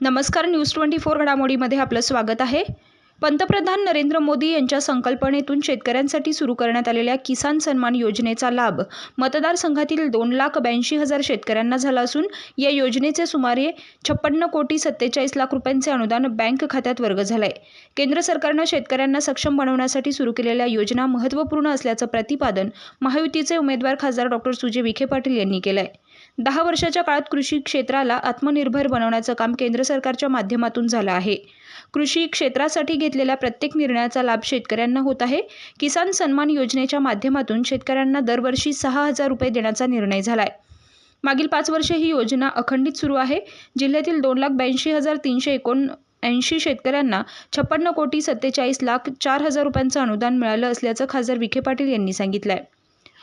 नमस्कार news twenty four घडामोडीमध्ये आपलं स्वागत आहे. पंतप्रधान नरेंद्र मोदी यांच्या संकल्पनेतून शेतकऱ्यांसाठी सुरू करण्यात आलेल्या किसान सन्मान योजनेचा लाभ मतदारसंघातील दोन लाख ब्याऐंशी हजार शेतकऱ्यांना झाला असून या योजनेचे सुमारे छप्पन्न कोटी सत्तेचाळीस लाख रुपयांचे अनुदान बँक खात्यात वर्ग झालंय. केंद्र सरकारनं शेतकऱ्यांना सक्षम बनवण्यासाठी सुरू केलेल्या योजना महत्त्वपूर्ण असल्याचं प्रतिपादन महायुतीचे उमेदवार खासदार डॉक्टर सुजय विखे पाटील यांनी केलं आहे दहा वर्षाच्या काळात कृषी क्षेत्राला आत्मनिर्भर बनवण्याचं काम केंद्र सरकारच्या माध्यमातून झालं आहे. कृषी क्षेत्रासाठी घेतलेल्या प्रत्येक निर्णयाचा लाभ शेतकऱ्यांना होत आहे. किसान सन्मान योजनेच्या माध्यमातून शेतकऱ्यांना दरवर्षी सहा हजार रुपये देण्याचा निर्णय झाला आहे मागील पाच वर्षे ही योजना अखंडित सुरू आहे. जिल्ह्यातील दोन लाख ब्याऐंशी हजार तीनशे एकोण ऐंशी शेतकऱ्यांना छप्पन्न कोटी सत्तेचाळीस लाख चार हजार रुपयांचं अनुदान मिळालं असल्याचं खासदार विखे पाटील यांनी सांगितलं आहे